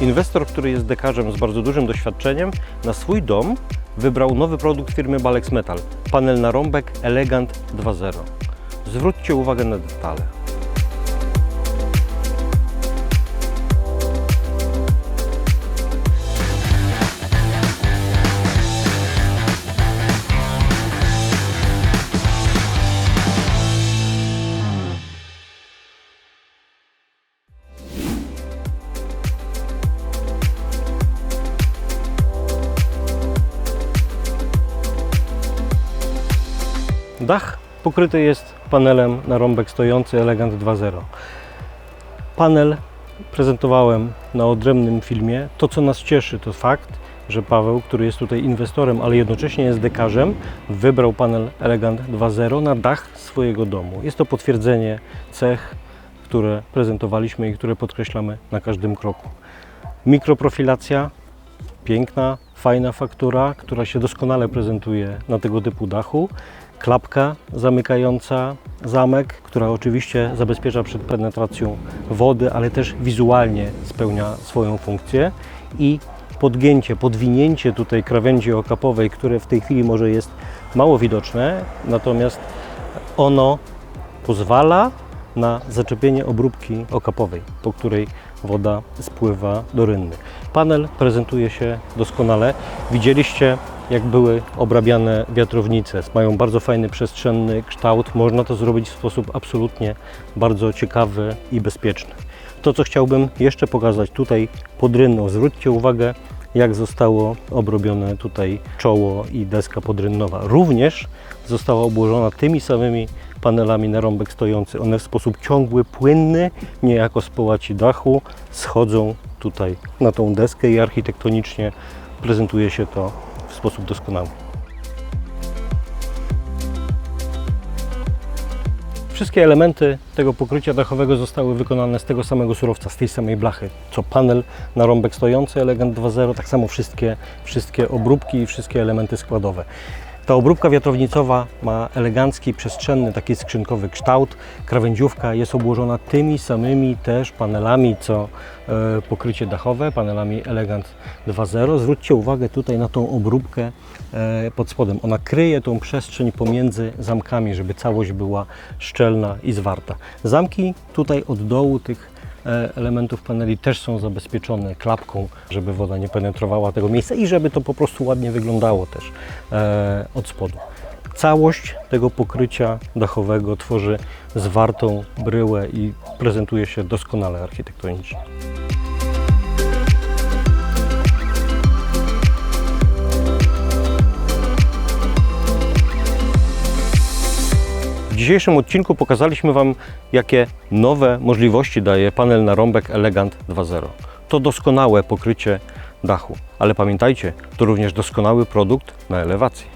Inwestor, który jest dekarzem z bardzo dużym doświadczeniem, na swój dom wybrał nowy produkt firmy Balex Metal. Panel na rąbek Elegant 2.0. Zwróćcie uwagę na detale. Dach pokryty jest panelem na rąbek stojący Elegant 2.0. Panel prezentowałem na odrębnym filmie. To, co nas cieszy, to fakt, że Paweł, który jest tutaj inwestorem, ale jednocześnie jest dekarzem, wybrał panel Elegant 2.0 na dach swojego domu. Jest to potwierdzenie cech, które prezentowaliśmy i które podkreślamy na każdym kroku. Mikroprofilacja, piękna, fajna faktura, która się doskonale prezentuje na tego typu dachu. Klapka zamykająca zamek, która oczywiście zabezpiecza przed penetracją wody, ale też wizualnie spełnia swoją funkcję. I podgięcie, podwinięcie tutaj krawędzi okapowej, które w tej chwili może jest mało widoczne, natomiast ono pozwala na zaczepienie obróbki okapowej, po której woda spływa do rynny. Panel prezentuje się doskonale. Widzieliście, jak były obrabiane wiatrownice. Mają bardzo fajny przestrzenny kształt. Można to zrobić w sposób absolutnie bardzo ciekawy i bezpieczny. To, co chciałbym jeszcze pokazać tutaj pod rynną, zwróćcie uwagę, jak zostało obrobione tutaj czoło i deska podrynnowa. Również została obłożona tymi samymi panelami na rąbek stojący. One w sposób ciągły, płynny, niejako z połaci dachu, schodzą tutaj na tą deskę i architektonicznie prezentuje się to w sposób doskonały. Wszystkie elementy tego pokrycia dachowego zostały wykonane z tego samego surowca, z tej samej blachy, co panel na rąbek stojący Elegant 2.0, tak samo wszystkie, wszystkie obróbki i wszystkie elementy składowe. Ta obróbka wiatrownicowa ma elegancki, przestrzenny, taki skrzynkowy kształt. Krawędziówka jest obłożona tymi samymi też panelami, co e, pokrycie dachowe, panelami Elegant 2.0. Zwróćcie uwagę tutaj na tą obróbkę e, pod spodem. Ona kryje tą przestrzeń pomiędzy zamkami, żeby całość była szczelna i zwarta. Zamki tutaj od dołu tych elementów paneli też są zabezpieczone klapką, żeby woda nie penetrowała tego miejsca i żeby to po prostu ładnie wyglądało też e, od spodu. Całość tego pokrycia dachowego tworzy zwartą bryłę i prezentuje się doskonale architektonicznie. Dzisiejszym odcinku pokazaliśmy Wam, jakie nowe możliwości daje panel na rąbek Elegant 2.0. To doskonałe pokrycie dachu, ale pamiętajcie, to również doskonały produkt na elewację.